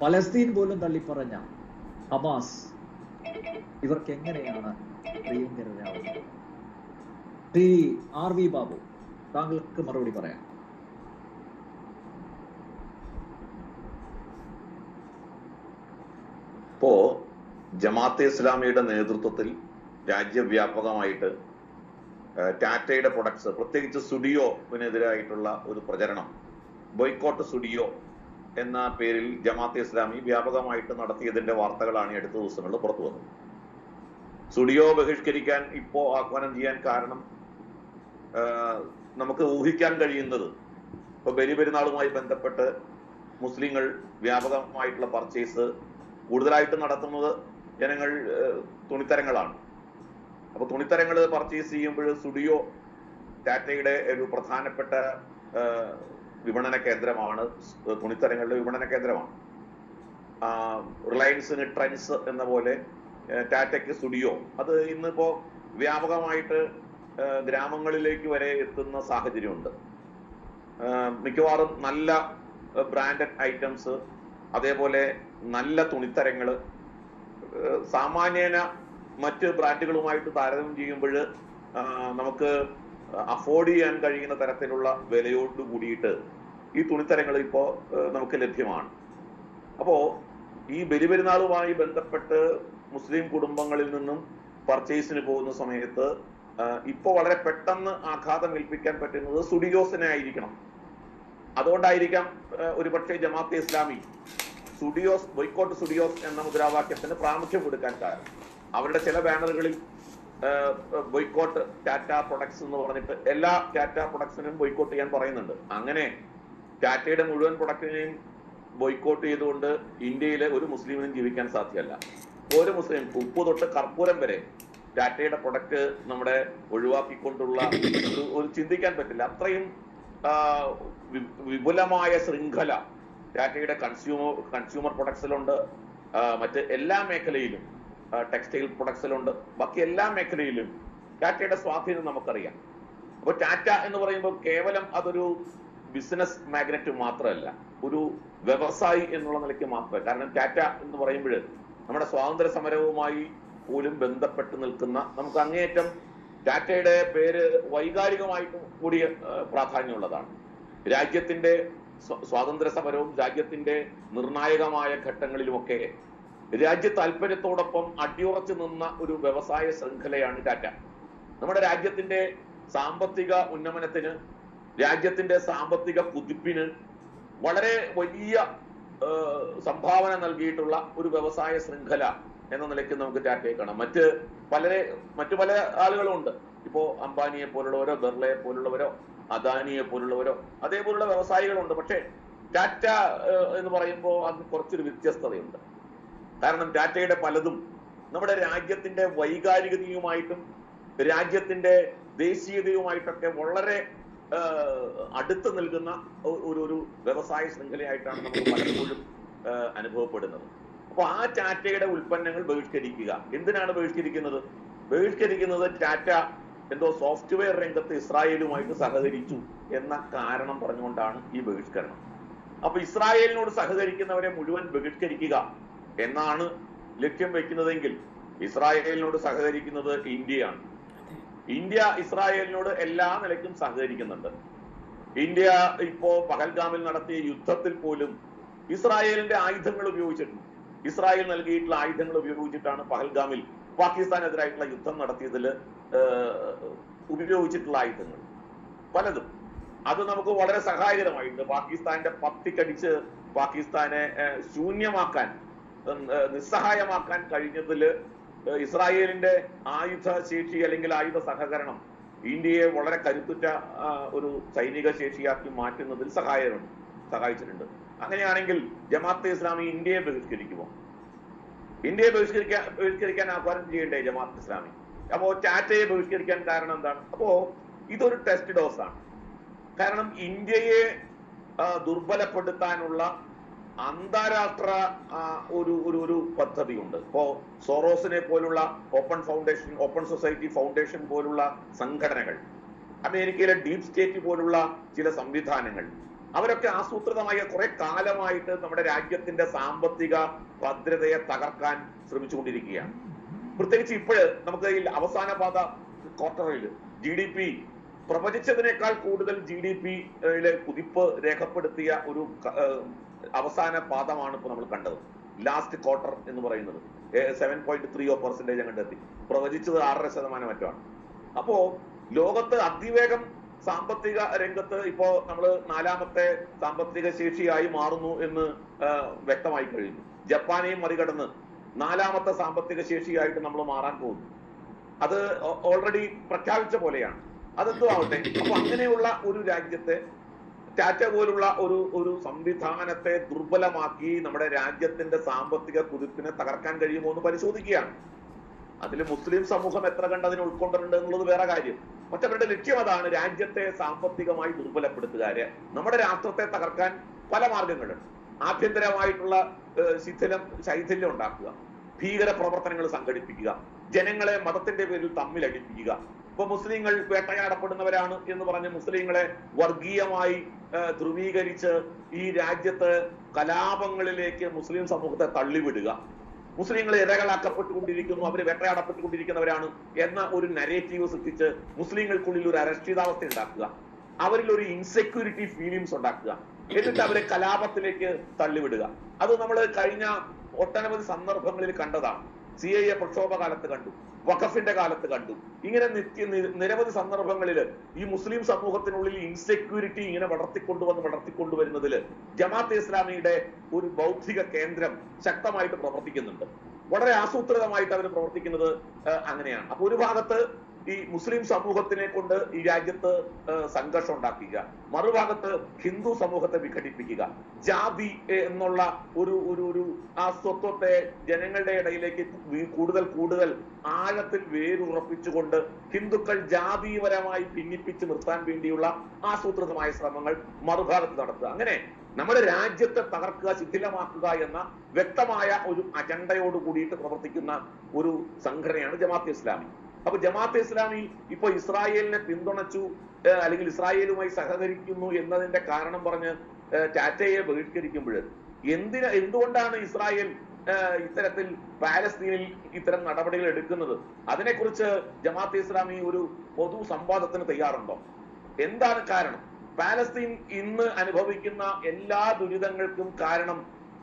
Palestine പോലും തള്ളിപ്പറഞ്ഞ Hamas ഇവർക്ക് എങ്ങനെയാണ് പ്രിയങ്കരരാവുന്നത് ആർ വി ബാബു താങ്കൾക്ക് മറുപടി പറയാം. ഇപ്പോ ജമാഅത്തെ ഇസ്ലാമിയുടെ നേതൃത്വത്തിൽ രാജ്യവ്യാപകമായിട്ട് ടാറ്റയുടെ പ്രൊഡക്ട്സ് പ്രത്യേകിച്ച് സ്റ്റുഡിയോവിനെതിരായിട്ടുള്ള ഒരു പ്രചരണം ബോയ്ക്കോട്ട് സ്റ്റുഡിയോ എന്ന പേരിൽ ജമാഅത്തെ ഇസ്ലാമി വ്യാപകമായിട്ട് നടത്തിയതിന്റെ വാർത്തകളാണ് ഈ അടുത്ത ദിവസങ്ങളിൽ പുറത്തു വന്നത്. സ്റ്റുഡിയോ ബഹിഷ്കരിക്കാൻ ഇപ്പോ ആഹ്വാനം ചെയ്യാൻ കാരണം നമുക്ക് ഊഹിക്കാൻ കഴിയുന്നത് ഇപ്പൊ ബലിപെരുന്നാളുമായി ബന്ധപ്പെട്ട് മുസ്ലിങ്ങൾ വ്യാപകമായിട്ടുള്ള പർച്ചേസ് കൂടുതലായിട്ട് നടത്തുന്നത് ജനങ്ങൾ തുണിത്തരങ്ങളാണ്. അപ്പൊ തുണിത്തരങ്ങൾ പർച്ചേസ് ചെയ്യുമ്പോൾ സ്റ്റുഡിയോ ടാറ്റയുടെ ഒരു പ്രധാനപ്പെട്ട വിപണന കേന്ദ്രമാണ് തുണിത്തരങ്ങളുടെ വിപണന കേന്ദ്രമാണ്. റിലയൻസിന് ട്രെൻഡ്സ് എന്ന പോലെ ടാറ്റയ്ക്ക് സ്റ്റുഡിയോ. അത് ഇന്നിപ്പോ വ്യാപകമായിട്ട് ഗ്രാമങ്ങളിലേക്ക് വരെ എത്തുന്ന സാഹചര്യമുണ്ട്. മിക്കവാറും നല്ല ബ്രാൻഡഡ് ഐറ്റംസ് അതേപോലെ നല്ല തുണിത്തരങ്ങൾ സാമാന്യേന മറ്റ് ബ്രാൻഡുകളുമായിട്ട് താരതമ്യം ചെയ്യുമ്പോൾ നമുക്ക് അഫോർഡ് ചെയ്യാൻ കഴിയുന്ന തരത്തിലുള്ള വിലയോട് കൂടിയിട്ട് ഈ തുണിത്തരങ്ങൾ ഇപ്പോ നമുക്ക് ലഭ്യമാണ്. അപ്പോ ഈ ബലിപെരുന്നാളുമായി ബന്ധപ്പെട്ട് മുസ്ലിം കുടുംബങ്ങളിൽ നിന്നും പർച്ചേസിന് പോകുന്ന സമയത്ത് ഇപ്പോൾ ഇപ്പോ വളരെ പെട്ടെന്ന് ആഘാതം ഏൽപ്പിക്കാൻ പറ്റുന്നത് സുഡിയോസിനെ ആയിരിക്കണം. അതുകൊണ്ടായിരിക്കാം ഒരു ഒരുപക്ഷെ ജമാഅത്തെ ഇസ്ലാമി സുഡിയോസ് ബോയ്ക്കോട്ട് സുഡിയോസ് എന്ന മുദ്രാവാക്യത്തിന് പ്രാമുഖ്യം കൊടുക്കാൻ കാരണം. അവരുടെ ചില ബാനറുകളിൽ ബോയ്ക്കോട്ട് ടാറ്റ പ്രൊഡക്ട്സ് എന്ന് പറഞ്ഞിട്ട് എല്ലാ ടാറ്റ പ്രൊഡക്ട്സിനും ബോയ്ക്കോട്ട് ചെയ്യാൻ പറയുന്നുണ്ട്. അങ്ങനെ ടാറ്റയുടെ മുഴുവൻ പ്രൊഡക്റ്റിനെയും ബോയ്ക്കോട്ട് ചെയ്തുകൊണ്ട് ഇന്ത്യയിലെ ഒരു മുസ്ലിമിനും ജീവിക്കാൻ സാധ്യമല്ല. ഒരു മുസ്ലിം ഉപ്പ് തൊട്ട് കർപ്പൂരം വരെ ടാറ്റയുടെ പ്രൊഡക്റ്റ് നമ്മുടെ ഒഴിവാക്കിക്കൊണ്ടുള്ള ഒരു ചിന്തിക്കാൻ പറ്റില്ല. അത്രയും വിപുലമായ ശൃംഖല ടാറ്റയുടെ കൺസ്യൂമർ കൺസ്യൂമർ പ്രൊഡക്ട്സിലുണ്ട് മറ്റ് എല്ലാ മേഖലയിലും ടെക്സ്റ്റൈൽ പ്രൊഡക്ട്സിലുണ്ട് ബാക്കി എല്ലാ മേഖലയിലും ടാറ്റയുടെ സ്വാധീനം നമുക്കറിയാം. അപ്പൊ ടാറ്റ എന്ന് പറയുമ്പോൾ കേവലം അതൊരു ബിസിനസ് മാഗ്നറ്റ് മാത്രമല്ല ഒരു വ്യവസായി എന്നുള്ള നിലയ്ക്ക് മാത്രമല്ല. കാരണം ടാറ്റ എന്ന് പറയുമ്പോൾ നമ്മുടെ സ്വാതന്ത്ര്യ സമരവുമായി പോലും ബന്ധപ്പെട്ട് നിൽക്കുന്ന നമുക്ക് അങ്ങേയറ്റം ടാറ്റയുടെ പേര് വൈകാരികമായിട്ടും കൂടിയ പ്രാധാന്യമുള്ളതാണ്. രാജ്യത്തിന്റെ സ്വ- സ്വാതന്ത്ര്യ സമരവും രാജ്യത്തിന്റെ നിർണായകമായ ഘട്ടങ്ങളിലുമൊക്കെ രാജ്യ താല്പര്യത്തോടൊപ്പം അടിയുറച്ചു നിന്ന ഒരു വ്യവസായ ശൃംഖലയാണ് ടാറ്റ നമ്മുടെ രാജ്യത്തിന്റെ സാമ്പത്തിക ഉന്നമനത്തിന് രാജ്യത്തിന്റെ സാമ്പത്തിക കുതിപ്പിന് വളരെ വലിയ സംഭാവന നൽകിയിട്ടുള്ള ഒരു വ്യവസായ ശൃംഖല എന്ന നിലയ്ക്ക് നമുക്ക് ടാറ്റയെ കാണാം. മറ്റ് പലരെ മറ്റു പല ആളുകളും ഉണ്ട്. ഇപ്പോ അംബാനിയെ പോലുള്ളവരോ ബെർളയെ പോലുള്ളവരോ അദാനിയെ പോലുള്ളവരോ അതേപോലുള്ള വ്യവസായികളുണ്ട്. പക്ഷേ ടാറ്റ എന്ന് പറയുമ്പോൾ അത് കുറച്ചൊരു വ്യത്യസ്തതയുണ്ട്. കാരണം ടാറ്റയുടെ പലതും നമ്മുടെ രാജ്യത്തിന്റെ വൈകാരികതയുമായിട്ടും രാജ്യത്തിന്റെ ദേശീയതയുമായിട്ടൊക്കെ വളരെ അടുത്ത് നിൽക്കുന്ന ഒരു ഒരു വ്യവസായ ശൃംഖലയായിട്ടാണ് നമ്മൾ പലപ്പോഴും അനുഭവപ്പെടുന്നത്. അപ്പൊ ആ ടാറ്റയുടെ ഉൽപ്പന്നങ്ങൾ ബഹിഷ്കരിക്കുക. എന്തിനാണ് ബഹിഷ്കരിക്കുന്നത്? ബഹിഷ്കരിക്കുന്നത് ടാറ്റ എന്തോ സോഫ്റ്റ്വെയർ രംഗത്ത് ഇസ്രായേലുമായിട്ട് സഹകരിച്ചു എന്ന കാരണം പറഞ്ഞുകൊണ്ടാണ് ഈ ബഹിഷ്കരണം. അപ്പൊ ഇസ്രായേലിനോട് സഹകരിക്കുന്നവരെ മുഴുവൻ ബഹിഷ്കരിക്കുക. എന്നാണ് ലക്ഷ്യം വെക്കുന്നതെങ്കിൽ ഇസ്രായേലിനോട് സഹകരിക്കുന്നത് ഇന്ത്യയാണ്. ഇന്ത്യ ഇസ്രായേലിനോട് എല്ലാ നിലയ്ക്കും സഹകരിക്കുന്നുണ്ട്. ഇന്ത്യ ഇപ്പോ പഹൽഗാമിൽ നടത്തിയ യുദ്ധത്തിൽ പോലും ഇസ്രായേലിന്റെ ആയുധങ്ങൾ ഉപയോഗിച്ചിട്ടുണ്ട്. ഇസ്രായേൽ നൽകിയിട്ടുള്ള ആയുധങ്ങൾ ഉപയോഗിച്ചിട്ടാണ് പഹൽഗാമിൽ പാകിസ്ഥാനെതിരായിട്ടുള്ള യുദ്ധം നടത്തിയതിൽ ഉപയോഗിച്ചിട്ടുള്ള ആയുധങ്ങൾ. പലതും. അത് നമുക്ക് വളരെ സഹായകരമായിട്ടുണ്ട്. പാകിസ്ഥാന്റെ പത്തിക്കടിച്ച് പാകിസ്ഥാനെ ശൂന്യമാക്കാൻ നിസ്സഹായമാക്കാൻ കഴിഞ്ഞതിൽ ഇസ്രായേലിന്റെ ആയുധ ശേഷി അല്ലെങ്കിൽ ആയുധ സഹകരണം ഇന്ത്യയെ വളരെ കരുത്തുറ്റ ഒരു സൈനിക ശേഷിയാക്കി മാറ്റുന്നതിൽ സഹായം സഹായിച്ചിട്ടുണ്ട്. അങ്ങനെയാണെങ്കിൽ ജമാഅത്തെ ഇസ്ലാമി ഇന്ത്യയെ ബഹിഷ്കരിക്കുമോ? ഇന്ത്യയെ ബഹിഷ്കരിക്കാൻ ബഹിഷ്കരിക്കാൻ ആഹ്വാനം ചെയ്യണ്ടേ ജമാഅത്ത് ഇസ്ലാമി? അപ്പോ ടാറ്റയെ ബഹിഷ്കരിക്കാൻ കാരണം എന്താണ്? അപ്പോ ഇതൊരു ടെസ്റ്റ് ഡോസ് ആണ് കാരണം ഇന്ത്യയെ ദുർബലപ്പെടുത്താനുള്ള അന്താരാഷ്ട്ര ഒരു ഒരു ഒരു പദ്ധതിയുണ്ട്. ഇപ്പോ സോറോസിനെ പോലുള്ള open foundation open society foundation പോലുള്ള സംഘടനകൾ അമേരിക്കയിലെ ഡീപ് സ്റ്റേറ്റ് പോലുള്ള ചില സംവിധാനങ്ങൾ അവരൊക്കെ ആസൂത്രിതമായ കുറെ കാലമായിട്ട് നമ്മുടെ രാജ്യത്തിന്റെ സാമ്പത്തിക ഭദ്രതയെ തകർക്കാൻ ശ്രമിച്ചുകൊണ്ടിരിക്കുകയാണ്. പ്രത്യേകിച്ച് ഇപ്പോൾ നമുക്ക് ഈ അവസാന പാത ക്വാർട്ടറിൽ ജി ഡി പി പ്രവചിച്ചതിനേക്കാൾ കൂടുതൽ ജി ഡി പിയിലെ കുതിപ്പ് രേഖപ്പെടുത്തിയ ഒരു അവസാന പാദമാണ് ഇപ്പോൾ നമ്മൾ കണ്ടത്. ലാസ്റ്റ് ക്വാർട്ടർ എന്ന് പറയുന്നത്. Seven point three oh percentage എത്തി പ്രവചിച്ചത് ആറര ശതമാനം മറ്റാണ് അപ്പോ ലോകത്ത് അതിവേഗം സാമ്പത്തിക രംഗത്ത് ഇപ്പോ നമ്മൾ നാലാമത്തെ സാമ്പത്തിക ശേഷിയായി മാറുന്നു എന്ന് വ്യക്തമായി കഴിഞ്ഞു. ജപ്പാനെയും മറികടന്ന് നാലാമത്തെ സാമ്പത്തിക ശേഷിയായിട്ട് നമ്മൾ മാറാൻ പോകുന്നു. അത് ഓൾറെഡി പ്രഖ്യാപിച്ച പോലെയാണ്. അതെന്തോ ആവട്ടെ? അപ്പൊ അങ്ങനെയുള്ള ഒരു രാജ്യത്തെ ടാറ്റ പോലുള്ള ഒരു ഒരു സംവിധാനത്തെ ദുർബലമാക്കി നമ്മുടെ രാജ്യത്തിന്റെ സാമ്പത്തിക കുതിപ്പിനെ തകർക്കാൻ കഴിയുമോ എന്ന് പരിശോധിക്കുകയാണ്. അതിൽ മുസ്ലിം സമൂഹം എത്ര കണ്ട് അതിനെ ഉൾക്കൊണ്ടിട്ടുണ്ട് എന്നുള്ളത് വേറെ കാര്യം. അവരുടെ ലക്ഷ്യം അതാണ് രാജ്യത്തെ സാമ്പത്തികമായി ദുർബലപ്പെടുത്തുക നമ്മുടെ രാഷ്ട്രത്തെ തകർക്കാൻ പല മാർഗങ്ങളുണ്ട്. ആഭ്യന്തരമായിട്ടുള്ള ശിഥിലം ശൈഥില്യം ഉണ്ടാക്കുക. ഭീകര പ്രവർത്തനങ്ങൾ സംഘടിപ്പിക്കുക. ജനങ്ങളെ മതത്തിന്റെ പേരിൽ തമ്മിലടിപ്പിക്കുക. ഇപ്പൊ മുസ്ലിങ്ങൾ വേട്ടയാടപ്പെടുന്നവരാണ് എന്ന് പറഞ്ഞ് മുസ്ലിങ്ങളെ വർഗീയമായി ധ്രുവീകരിച്ച് ഈ രാജ്യത്ത് കലാപങ്ങളിലേക്ക് മുസ്ലിം സമൂഹത്തെ തള്ളിവിടുക. മുസ്ലിങ്ങൾ ഇരകളാക്കപ്പെട്ടുകൊണ്ടിരിക്കുന്നു അവർ വേട്ടയാടപ്പെട്ടുകൊണ്ടിരിക്കുന്നവരാണ് എന്ന ഒരു നരേറ്റീവ് സൃഷ്ടിച്ച് മുസ്ലിങ്ങൾക്കുള്ളിൽ ഒരു അരക്ഷിതാവസ്ഥ ഉണ്ടാക്കുക. അവരിൽ ഒരു ഇൻസെക്യൂരിറ്റി ഫീലിംഗ്സ് ഉണ്ടാക്കുക. എന്നിട്ട് അവരെ കലാപത്തിലേക്ക് തള്ളിവിടുക. അത് നമ്മൾ കഴിഞ്ഞ ഒട്ടനവധി സന്ദർഭങ്ങളിൽ കണ്ടതാണ്. സി ഐ എ പ്രക്ഷോഭ കാലത്ത് കണ്ടു. വഖഫിന്റെ കാലത്ത് കണ്ടു. ഇങ്ങനെ നിത്യ നിരവധി സന്ദർഭങ്ങളിൽ ഈ മുസ്ലിം സമൂഹത്തിനുള്ളിൽ ഇൻസെക്യൂരിറ്റി ഇങ്ങനെ വളർത്തിക്കൊണ്ടുവന്ന് വളർത്തിക്കൊണ്ടുവരുന്നതിൽ ജമാഅത്തെ ഇസ്ലാമിയുടെ ഒരു ബൗദ്ധിക കേന്ദ്രം ശക്തമായിട്ട് പ്രവർത്തിക്കുന്നുണ്ട്. വളരെ ആസൂത്രിതമായിട്ട് അവർ പ്രവർത്തിക്കുന്നത് അങ്ങനെയാണ്. അപ്പൊ ഒരു ഭാഗത്ത് ഈ മുസ്ലിം സമൂഹത്തിനെ കൊണ്ട് ഈ രാജ്യത്ത് സംഘർഷം ഉണ്ടാക്കുക. മറുഭാഗത്ത് ഹിന്ദു സമൂഹത്തെ വിഘടിപ്പിക്കുക. ജാതി എന്നുള്ള ഒരു ഒരു ഒരു ആ സ്വത്വത്തെ ജനങ്ങളുടെ ഇടയിലേക്ക് കൂടുതൽ കൂടുതൽ ആഴത്തിൽ വേരുറപ്പിച്ചുകൊണ്ട് ഹിന്ദുക്കൾ ജാതീയപരമായി ഭിന്നിപ്പിച്ച് നിർത്താൻ വേണ്ടിയുള്ള ആസൂത്രിതമായ ശ്രമങ്ങൾ മറുഭാഗത്ത് നടത്തുക. അങ്ങനെ നമ്മുടെ രാജ്യത്തെ തകർക്കുക ശിഥിലമാക്കുക എന്ന വ്യക്തമായ ഒരു അജണ്ടയോട് കൂടിയിട്ട് പ്രവർത്തിക്കുന്ന ഒരു സംഘടനയാണ് ജമാഅത്തെ ഇസ്ലാമി. അപ്പൊ ജമാഅത്തെ ഇസ്ലാമി ഇപ്പൊ ഇസ്രായേലിനെ പിന്തുണച്ചു അല്ലെങ്കിൽ ഇസ്രായേലുമായി സഹകരിക്കുന്നു എന്നതിന്റെ കാരണം പറഞ്ഞ് ടാറ്റയെ ബഹിഷ്കരിക്കുമ്പോൾ എന്തിന് എന്തുകൊണ്ടാണ് ഇസ്രായേൽ ഇത്തരത്തിൽ പാലസ്തീനിൽ ഇത്തരം നടപടികൾ എടുക്കുന്നത്? അതിനെക്കുറിച്ച് ജമാഅത്തെ ഇസ്ലാമി ഒരു പൊതു സംവാദത്തിന് തയ്യാറുണ്ടോ? എന്താണ് കാരണം? പാലസ്തീൻ ഇന്ന് അനുഭവിക്കുന്ന എല്ലാ ദുരിതങ്ങൾക്കും കാരണം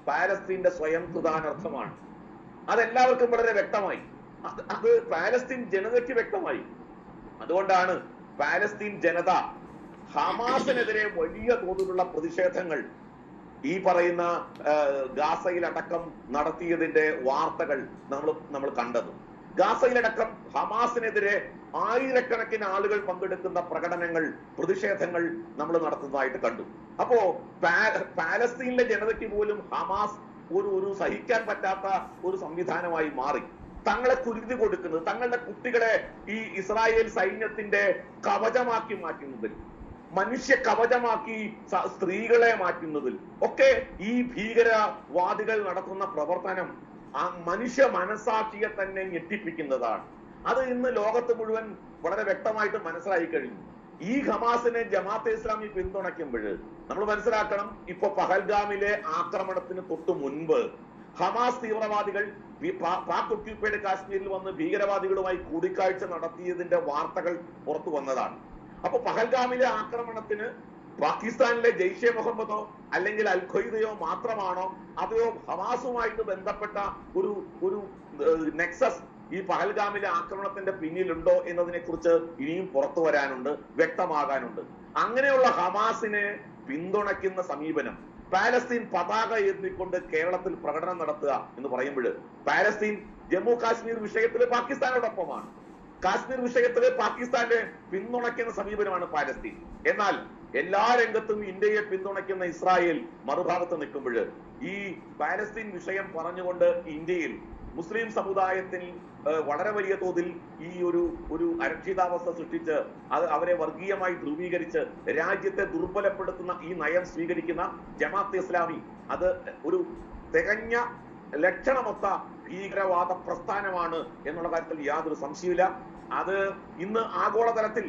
പാലസ്തീന്റെ സ്വയം കൃതാനർത്ഥമാണ് അതെല്ലാവർക്കും വളരെ വ്യക്തമായി. അത് പാലസ്തീൻ ജനതയ്ക്ക് വ്യക്തമായി. അതുകൊണ്ടാണ് പാലസ്തീൻ ജനത ഹമാസിനെതിരെ വലിയ തോതിലുള്ള പ്രതിഷേധങ്ങൾ ഈ പറയുന്ന ഗാസയിലടക്കം നടത്തിയതിന്റെ വാർത്തകൾ നമ്മൾ നമ്മൾ കണ്ടത്. ഗാസയിലടക്കം ഹമാസിനെതിരെ ആയിരക്കണക്കിന് ആളുകൾ പങ്കെടുക്കുന്ന പ്രകടനങ്ങൾ പ്രതിഷേധങ്ങൾ നമ്മൾ നടത്തുന്നതായിട്ട് കണ്ടു. അപ്പോ പാലസ്തീനിലെ ജനതയ്ക്ക് പോലും ഹമാസ് ഒരു ഒരു സഹിക്കാൻ പറ്റാത്ത ഒരു സംവിധാനമായി മാറി. തങ്ങളെ കുരുതി കൊടുക്കുന്നത് തങ്ങളുടെ കുട്ടികളെ ഈ ഇസ്രായേൽ സൈന്യത്തിന്റെ കവചമാക്കി മാറ്റുന്നതിൽ മനുഷ്യ കവചമാക്കി സ്ത്രീകളെ മാറ്റുന്നതിൽ. ഒക്കെ ഈ ഭീകരവാദികൾ നടത്തുന്ന പ്രവർത്തനം ആ മനുഷ്യ മനസാക്ഷിയെ തന്നെ ഞെട്ടിപ്പിക്കുന്നതാണ്. അത് ഇന്ന് ലോകത്ത് മുഴുവൻ വളരെ വ്യക്തമായിട്ട് മനസ്സിലായി കഴിഞ്ഞു. ഈ ഹമാസിനെ ജമാഅത്തെ ഇസ്ലാമി പിന്തുണയ്ക്കുമ്പോൾ നമ്മൾ മനസ്സിലാക്കണം ഇപ്പൊ പഹൽഗാമിലെ ആക്രമണത്തിന് തൊട്ടു മുൻപ് ഹമാസ് തീവ്രവാദികൾ പാക് ഒക്യുപ്പൈഡ് കാശ്മീരിൽ വന്ന് ഭീകരവാദികളുമായി കൂടിക്കാഴ്ച നടത്തിയതിന്റെ വാർത്തകൾ പുറത്തു വന്നതാണ്. അപ്പൊ പഹൽഗാമിലെ ആക്രമണത്തിന് പാകിസ്ഥാനിലെ ജെയ്ഷെ മുഹമ്മദോ അല്ലെങ്കിൽ അൽ മാത്രമാണോ അതോ ഹമാസുമായിട്ട് ബന്ധപ്പെട്ട ഒരു ഒരു നെക്സസ് ഈ പഹൽഗാമിലെ ആക്രമണത്തിന്റെ പിന്നിലുണ്ടോ എന്നതിനെ കുറിച്ച് ഇനിയും പുറത്തു വരാനുണ്ട് വ്യക്തമാകാനുണ്ട്. അങ്ങനെയുള്ള ഹമാസിനെ പിന്തുണയ്ക്കുന്ന സമീപനം പാലസ്തീൻ പതാക എത്തിക്കൊണ്ട് കേരളത്തിൽ പ്രകടനം നടത്തുക എന്ന് പറയുമ്പോൾ പാലസ്തീൻ ജമ്മു കാശ്മീർ വിഷയത്തിൽ പാകിസ്ഥാനോടൊപ്പമാണ്. കാശ്മീർ വിഷയത്തിൽ പാകിസ്ഥാന്റെ പിന്തുണയ്ക്കുന്ന സമീപനമാണ് പാലസ്തീൻ. എന്നാൽ എല്ലാ രംഗത്തും ഇന്ത്യയെ പിന്തുണയ്ക്കുന്ന ഇസ്രായേൽ മറുഭാഗത്ത് നിൽക്കുമ്പോൾ ഈ പാലസ്തീൻ വിഷയം പറഞ്ഞുകൊണ്ട് ഇന്ത്യയിൽ മുസ്ലിം സമുദായത്തിൽ വളരെ വലിയ തോതിൽ ഈ ഒരു ഒരു അരക്ഷിതാവസ്ഥ സൃഷ്ടിച്ച് അത് അവരെ വർഗീയമായി ധ്രുവീകരിച്ച് രാജ്യത്തെ ദുർബലപ്പെടുത്തുന്ന ഈ നയം സ്വീകരിക്കുന്ന ജമാഅത്ത് ഇസ്ലാമി അത് ഒരു തികഞ്ഞ ലക്ഷണമൊത്ത ഭീകരവാദ പ്രസ്ഥാനമാണ് എന്നുള്ള കാര്യത്തിൽ യാതൊരു സംശയമില്ല അത് ഇന്ന് ആഗോളതലത്തിൽ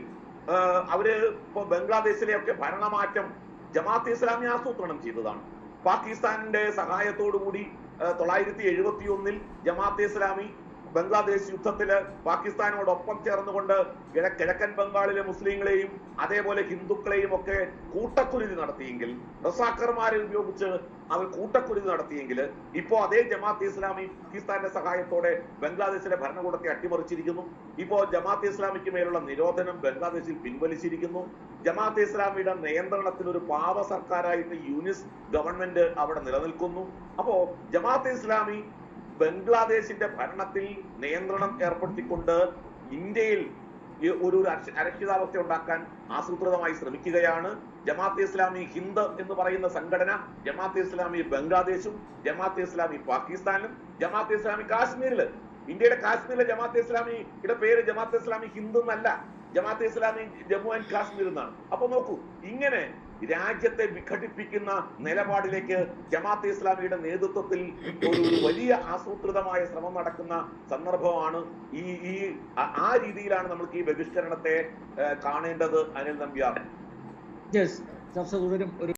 അവർ ഇപ്പൊ ബംഗ്ലാദേശിലെ ഒക്കെ ഭരണമാറ്റം ജമാഅത്ത് ഇസ്ലാമി ആസൂത്രണം ചെയ്തതാണ്. പാകിസ്ഥാനിന്റെ സഹായത്തോടുകൂടി ഏഹ്, തൊള്ളായിരത്തി എഴുപത്തി ഒന്നിൽ ജമാഅത്തെ ഇസ്ലാമി ബംഗ്ലാദേശ് യുദ്ധത്തിൽ പാകിസ്ഥാനോടൊപ്പം ചേർന്നുകൊണ്ട് കിഴ- കിഴക്കൻ ബംഗാളിലെ മുസ്ലിങ്ങളെയും അതേപോലെ ഹിന്ദുക്കളെയും ഒക്കെ കൂട്ടക്കുരുതി നടത്തിയെങ്കിൽ റസാക്കർമാരെ ഉപയോഗിച്ച് അവർ കൂട്ടക്കുരുതി നടത്തിയെങ്കിൽ ഇപ്പോ അതേ ജമാഅത്ത് ഇസ്ലാമി പാകിസ്ഥാന്റെ സഹായത്തോടെ ബംഗ്ലാദേശിലെ ഭരണകൂടത്തെ അട്ടിമറിച്ചിരിക്കുന്നു. ഇപ്പോ ജമാഅത്ത് ഇസ്ലാമിക്ക് മേലുള്ള നിരോധനം ബംഗ്ലാദേശിൽ പിൻവലിച്ചിരിക്കുന്നു. ജമാഅത്ത് ഇസ്ലാമിയുടെ നിയന്ത്രണത്തിൽ ഒരു പാവ സർക്കാരായിട്ട് യൂനിസ് ഗവൺമെന്റ് അവിടെ നിലനിൽക്കുന്നു. അപ്പോ ജമാഅത്ത് ഇസ്ലാമി ബംഗ്ലാദേശിന്റെ ഭരണത്തിൽ നിയന്ത്രണം ഏർപ്പെടുത്തിക്കൊണ്ട് ഇന്ത്യയിൽ ഒരു അരക്ഷിതാവസ്ഥ ഉണ്ടാക്കാൻ ആസൂത്രിതമായി ശ്രമിക്കുകയാണ്. ജമാഅത്തെ ഇസ്ലാമി ഹിന്ദ് എന്ന് പറയുന്ന സംഘടന ജമാഅത്തെ ഇസ്ലാമി ബംഗ്ലാദേശും ജമാഅത്തെ ഇസ്ലാമി പാകിസ്ഥാനും ജമാഅത്തെ ഇസ്ലാമി കാശ്മീരിൽ ഇന്ത്യയുടെ കാശ്മീരിലെ ജമാഅത്തെ ഇസ്ലാമിയുടെ പേര് ജമാഅത്തെ ഇസ്ലാമി ഹിന്ദു എന്നല്ല. ജമാഅത്തെ ഇസ്ലാമി ജമ്മു ആൻഡ് കാശ്മീർ എന്നാണ്. അപ്പൊ നോക്കൂ ഇങ്ങനെ രാജ്യത്തെ വിഘടിപ്പിക്കുന്ന നിലപാടിലേക്ക് ജമാഅത്ത് ഇസ്ലാമിയുടെ നേതൃത്വത്തിൽ ഒരു വലിയ ആസൂത്രിതമായ ശ്രമം നടക്കുന്ന സന്ദർഭമാണ് ഈ ഈ ആ- രീതിയിലാണ് നമ്മൾക്ക് ഈ ബഹിഷ്കരണത്തെ കാണേണ്ടത് അനിൽ നമ്പ്യാർ. ഒരു